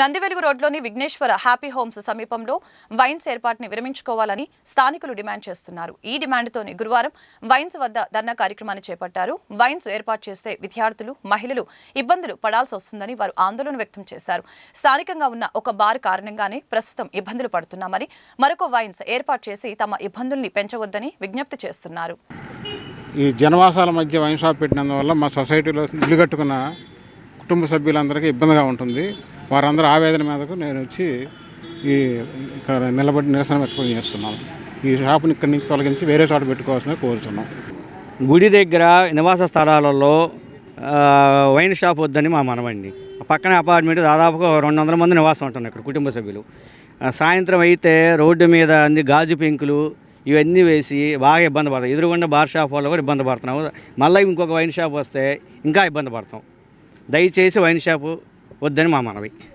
నందివెలుగు రోడ్లోని Vighneshwara happy homes సమీపంలో wines ఏర్పాటుని విరమించుకోవాలని స్థానికులు డిమాండ్ చేస్తున్నారు. ఈ డిమాండ్తోనే గురువారం వైన్స్ వద్ద ధర్నా కార్యక్రమాన్ని చేపట్టారు. వైన్స్ ఏర్పాటు చేస్తే విద్యార్థులు మహిళలు ఇబ్బందులు పడాల్సి వస్తుందని వారు ఆందోళన వ్యక్తం చేశారు. స్థానికంగా ఉన్న ఒక బార్ కారణంగానే ప్రస్తుతం ఇబ్బందులు పడుతున్నామని మరొక వైన్స్ ఏర్పాటు చేసి తమ ఇబ్బందుల్ని పెంచవద్దని విజ్ఞప్తి చేస్తున్నారు. ఈ జనవాసాల మధ్య వైన్ షాప్ పెట్టినందువల్ల మా సొసైటీలో ఇల్లు కట్టుకున్న కుటుంబ సభ్యులందరికీ ఇబ్బందిగా ఉంటుంది. వారందరూ ఆవేదన మీదకు నేను వచ్చి ఈ ఇక్కడ నిలబడి నిరసన వ్యక్తం చేస్తున్నాను. ఈ షాపుని ఇక్కడి నుంచి తొలగించి వేరే చోట పెట్టుకోవాల్సిన కోరుతున్నాం గుడి దగ్గర నివాస స్థలాలలో వైన్ షాప్ వద్దని మా మనవండి పక్కన అపార్ట్మెంట్ దాదాపుగా రెండు వందల మంది నివాసం ఉంటున్నారు ఇక్కడ కుటుంబ సభ్యులు. సాయంత్రం అయితే రోడ్డు మీద అన్ని గాజు పెంకులు ఇవన్నీ వేసి బాగా ఇబ్బంది పడతాం. ఎదురుగుండా బార్ షాప్ వాళ్ళు కూడా ఇబ్బంది పడుతున్నాము మళ్ళీ ఇంకొక వైన్ షాప్ వస్తే ఇంకా ఇబ్బంది పడతాం. దయచేసి వైన్ షాపు వద్దని మా మనవి.